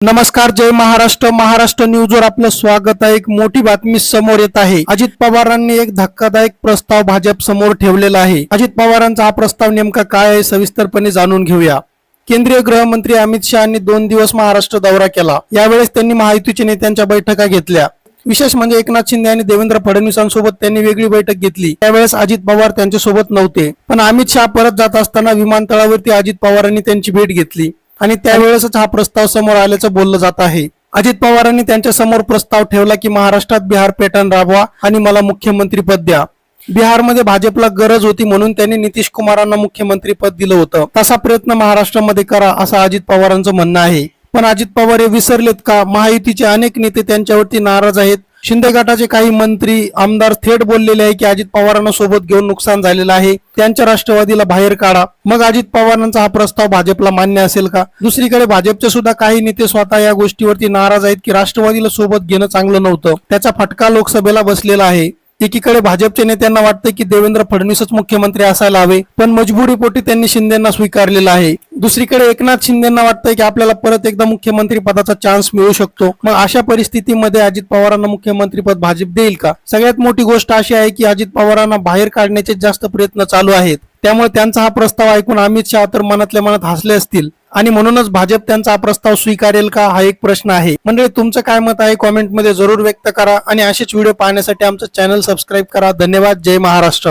नमस्कार जय महाराष्ट्र. महाराष्ट्र न्यूजवर आपलं स्वागत आहे. एक मोठी बातमी समोर येत आहे. अजित पवारांनी एक धक्कादायक प्रस्ताव भाजप समोर ठेवलेला आहे. अजित पवारांचा हा प्रस्ताव नेमका काय आहे सविस्तरपणे जाणून घेऊया. केंद्रीय गृहमंत्री अमित शहानी दोन दिवस महाराष्ट्र दौरा केला. यावेळेस त्यांनी महायुतीच्या नेत्यांच्या बैठका घेतल्या. विशेष म्हणजे एकनाथ शिंदे आणि देवेंद्र फडणवीसांसोबत त्यांनी वेगळी बैठक घेतली. त्यावेळेस अजित पवार त्यांच्यासोबत नव्हते. पण अमित शहा परत जात असताना विमानतळावरती अजित पवारांनी त्यांची भेट घेतली. आणि त्यावेळेसच हा प्रस्ताव समोर आल्याचं बोललं जात आहे. अजित पवारांनी त्यांच्यासमोर प्रस्ताव ठेवला की महाराष्ट्रात बिहार पॅटर्न राबवा आणि मला मुख्यमंत्री पद द्या. बिहारमध्ये भाजपला गरज होती म्हणून त्यांनी नितीश कुमारांना मुख्यमंत्री पद दिलं होतं. तसा प्रयत्न महाराष्ट्रामध्ये करा असं अजित पवारांचं म्हणणं आहे. पण अजित पवार हे विसरलेत का? महायुतीचे अनेक नेते त्यांच्यावरती नाराज आहेत. शिंदे गटाचे काही मंत्री आमदार थेट बोललेले आहे की अजित पवारांना सोबत घेऊन नुकसान झालेलं आहे. त्यांच्या राष्ट्रवादीला बाहेर काढा. मग अजित पवारांचा हा प्रस्ताव भाजपला मान्य असेल का? दुसरीकडे भाजपचे सुद्धा काही नेते स्वतः या गोष्टीवरती नाराज आहेत की राष्ट्रवादीला सोबत घेणं चांगलं नव्हतं. त्याचा फटका लोकसभेला बसलेला आहे. एकीकडे भाजपच्या नेत्यांना वाटतं की देवेंद्र फडणवीसच मुख्यमंत्री असायला हवे पण मजबुरीपोटी त्यांनी शिंदेना स्वीकारलेलं आहे. दुसरीकडे एकनाथ शिंदेना वाटतंय की आपल्याला परत एकदा मुख्यमंत्री पदाचा चान्स मिळू शकतो. मग अशा परिस्थितीमध्ये अजित पवारांना मुख्यमंत्री पद भाजप देईल का? सगळ्यात मोठी गोष्ट अशी आहे की अजित पवारांना बाहेर काढण्याचे जास्त प्रयत्न चालू आहेत. त्यामुळे त्यांचा हा प्रस्ताव ऐकून अमित शहा तर मनातल्या मनात हसले असतील. आणि म्हणूनच भाजप त्यांचा हा प्रस्ताव स्वीकारेल का हा एक प्रश्न आहे. म्हणजे तुमचं काय मत आहे? कॉमेंटमध्ये जरूर व्यक्त करा. आणि असेच व्हिडिओ पाहण्यासाठी आमचं चॅनल सबस्क्राईब करा. धन्यवाद. जय महाराष्ट्र.